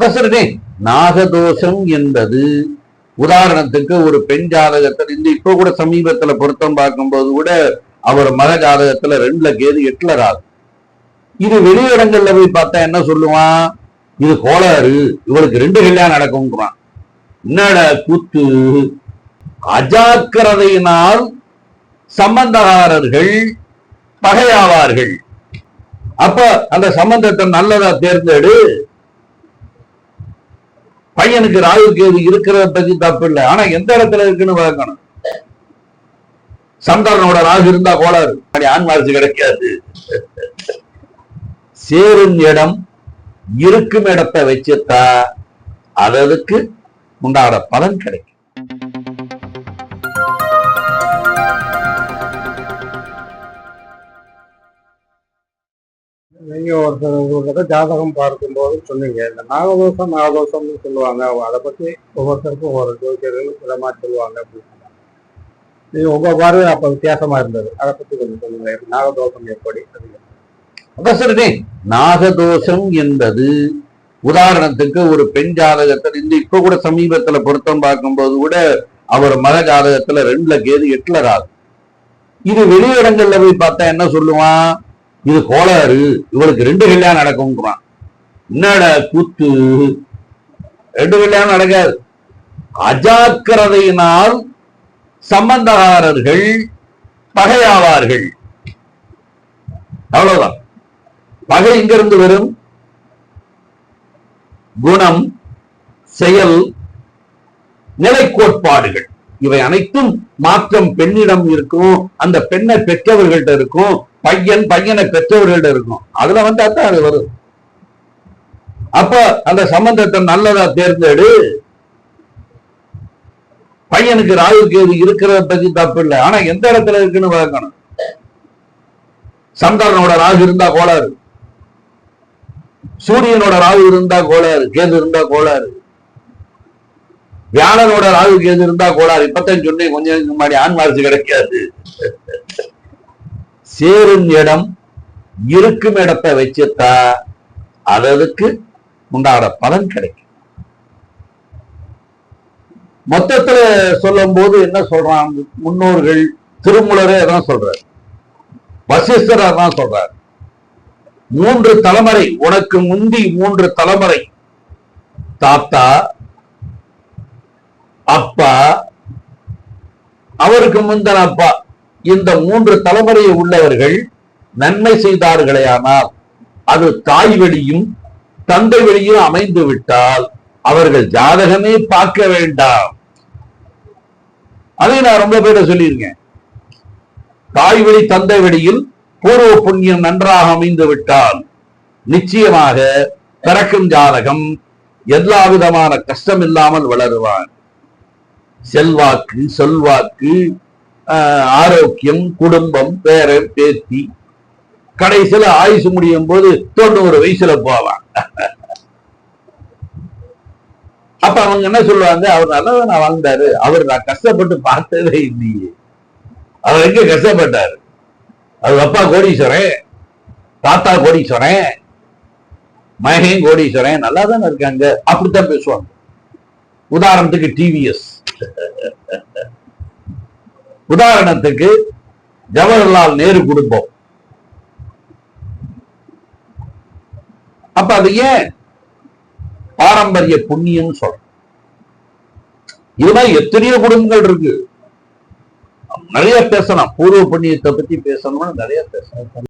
பிரசரனே நாகதோஷம் என்பது உதாரணத்துக்கு ஒரு பெண் ஜாதகத்தில் இந்த இப்ப கூட சமீபத்துல பொருத்தம் பார்க்கும்போது கூட அவர் மக ஜாதகத்துல ரெண்டுல கேது எட்டுல ராகு இது வெளியிடங்கள்ல போய் பார்த்தா என்ன சொல்லுவான்? இது கோளாறு இவளுக்கு ரெண்டு கல்யாணம் நடக்கும்ன்றான். என்னடா கூத்து? அஜாக்கிரதையினால் சம்பந்தகாரர்கள் பகையாவார்கள். அப்ப அந்த சம்பந்தத்தை நல்லதா தேர்ந்தெடு. பையனுக்கு ராகு கேது இருக்கிறத பத்தி தப்பு இல்லை. ஆனா எந்த இடத்துல இருக்குன்னு பார்க்கணும். சந்திரனோட ராகு இருந்தா கோளாறு. அப்படி ஆண் வாரிசு கிடைக்காது. சேரும் இடம் இருக்கும் இடத்தை வச்சுட்டா அதற்கு உண்டான பலன் கிடைக்கும். நீங்க ஒருத்தர் ஜாதகம் பார்க்கும்போது சொன்னீங்க. இந்த நாகதோஷம் நாகதோஷம்னு சொல்லுவாங்க. அதை பத்தி ஒவ்வொருத்தருக்கும் ஒவ்வொரு ஜோதிடர்கள் விதமா சொல்லுவாங்க அப்படின்னு சொன்னாங்க. நீங்க உங்க பார்வை அப்ப வித்தியாசமா இருந்தது. அதை பத்தி கொஞ்சம் சொல்லுங்க. நாகதோஷம் எப்படி? அவசரனே நாகதோஷம் என்பது உதாரணத்துக்கு ஒரு பெண் ஜாதகத்தில் இந்த இப்ப கூட சமீபத்துல பொருத்தம் பார்க்கும்போது கூட அவர் மக ஜாதகத்துல ரெண்டுல கேது எட்டுல ராகு. இது வெளியிடங்கள்ல போய் பார்த்தா என்ன சொல்லுவான்? இது கோளாறு இவளுக்கு ரெண்டு கல்யாணம் நடக்கும்ன்றான் என்னடா கூத்து? ரெண்டு கல்யாணம் நடக்காது. அஜாக்கிரதையினால் சம்பந்தகாரர்கள் பகையாவார்கள். அவ்வளவுதான். பகை எங்கிருந்து வரும்? குணம் செயல் நிலை கோட்பாடுகள் இவை அனைத்தும் மாற்றம் பெண்ணிடம் இருக்கும். அந்த பெண்ணை பெற்றவர்கள்ட்ட இருக்கும். பையன் பையனை பெற்றவர்கள்ட்ட இருக்கும். அதுல வந்தா தான் அது வரும். அப்ப அந்த சம்பந்தத்தை நல்லதா தேர்ந்தெடு. பையனுக்கு ராகு கேது இருக்கிறத பத்தி தப்பு இல்லை. ஆனா எந்த இடத்துல இருக்குன்னு பார்க்கணும். சந்திரனோட ராகு இருந்தா கோளாறு. சூரியனோட ராகு இருந்தா கோளாறு. கேது இருந்தா கோளாறு. வியாழனோட ராகு கேது இருந்தா கோளாறு. இப்பத்தான் சொன்னேன் கொஞ்சம் முன்னாடி ஆண் வாரிசு கிடைக்காது. சேரும் இடம் இருக்கும் இடத்தை வச்சுட்டா அதற்கு உண்டான பலன் கிடைக்கும். மொத்தத்துல சொல்லும் போது என்ன சொல்றான்? முன்னோர்கள் திருமுலரே அதான் சொல்றாரு. வசிஷ்டர் அதான் சொல்றாரு. மூன்று தலைமுறை உனக்கு முந்தி மூன்று தலைமுறை. தாத்தா அப்பா அவருக்கு முந்தன அப்பா இந்த மூன்று தலைமுறையை உள்ளவர்கள் நன்மை செய்தார்களேயானால் அது தாய் வழியும் தந்தை வெளியும் அமைந்து விட்டால் அவர்கள் ஜாதகமே பார்க்க வேண்டாம். அதை நான் ரொம்ப பேரை சொல்லியிருக்கேன். தாய் வழி தந்தை வழியில் பூர்வ புண்ணியம் நன்றாக அமைந்து விட்டால் நிச்சயமாக பிறக்கும் ஜாதகம் எல்லா விதமான கஷ்டம் இல்லாமல் வளருவான். செல்வாக்கு செல்வாக்கு ஆஹ், ஆரோக்கியம் குடும்பம் பேரன் பேத்தி. கடைசியில ஆயுசு முடியும் போது தொண்ணூறு வயசுல போவான். அப்ப அவங்க என்ன சொல்லுவாங்க? அவர் நல்லவனா வாழ்ந்தாரு. அவர் நான் கஷ்டப்பட்டு பார்த்ததே இல்லையே. அவர் எங்க கஷ்டப்பட்டாரு? அவர் அப்பா கோடீஸ்வரன் தாத்தா கோடீஸ்வரன் மகன் கோடீஸ்வரன் நல்லா தானே இருக்காங்க? அப்படித்தான் பேசுவாங்க. உதாரணத்துக்கு டிவிஎஸ் உதாரணத்துக்கு ஜவஹர்லால் நேரு குடும்பம். அப்ப அது ஏன் பாரம்பரிய புண்ணியம் சொல்றோம்? இது மாதிரி எத்தனையோ குடும்பங்கள் இருக்கு. நிறைய பேசலாம். பூர்வ புண்ணியத்தை பத்தி பேசணும்னு நிறைய பேசலாம்.